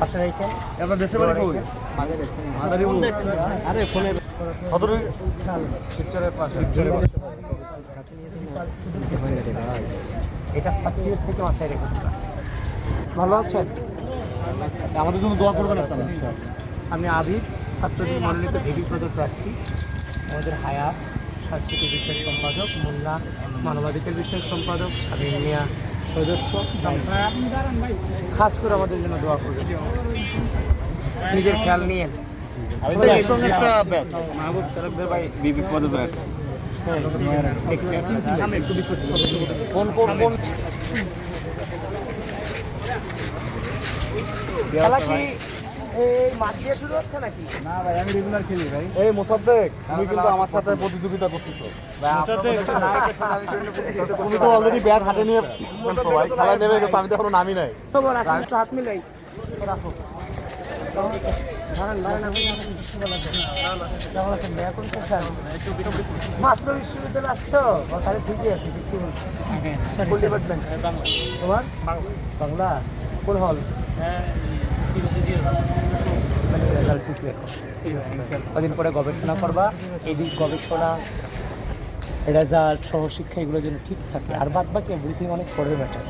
বাসার এইখানে আপনার দেশের বাড়ি কই? আরে ফোনে সদর শিবচরের পাশে। এটা ফার্স্ট ইয়ার থেকে মাথায় রেখে। ভালো আছেন? আমাদের জন্য দোয়া করবেন আপনারা। আমি আবির ছাত্রদের মনোনীত ভিডি পদ প্রার্থী। আমাদের হায়া সাংস্কৃতিক বিষয়ক সম্পাদক মোল্লা মানবাধিকার বিষয়ক সম্পাদক স্বাধীন মিয়া। সদস্য খাস করে আমাদের জন্য দোয়া করবে নিজের খেয়াল নিয়ে। কোন কোন খেলা কি এই মাঠ দিয়ে শুরু হচ্ছে নাকি? না ভাই আমি রেগুলার খেলি ভাই। এই মোসাদ্দেক তুমি কিন্তু আমার সাথে প্রতিযোগিতা করতেছো। তুমি তো অলরেডি ব্যাট হাতে নিয়ে ভাই খেলায় নেমে গেছো আমি তো এখনও নামি নাই। খবর আসলে হাত মিলাই। রাখো মাত্র বিশ্ববিদ্যালয়ে আসছো? তাহলে ঠিকই আছে তোমার? বাংলা? কোন হল ঠিক রেখো কদিন পরে গবেষণা করবা, এই গবেষণা রেজাল্ট সহশিক্ষা এগুলো যেন ঠিক থাকে। আর বাদ বাকি এভরিথিং অনেক পরের ম্যাটার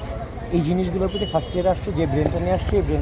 এই জিনিসগুলোর প্রতি ফার্স্ট ইয়ার আসছে, যে ব্রেনটা নিয়ে আসছে, এই ব্রেন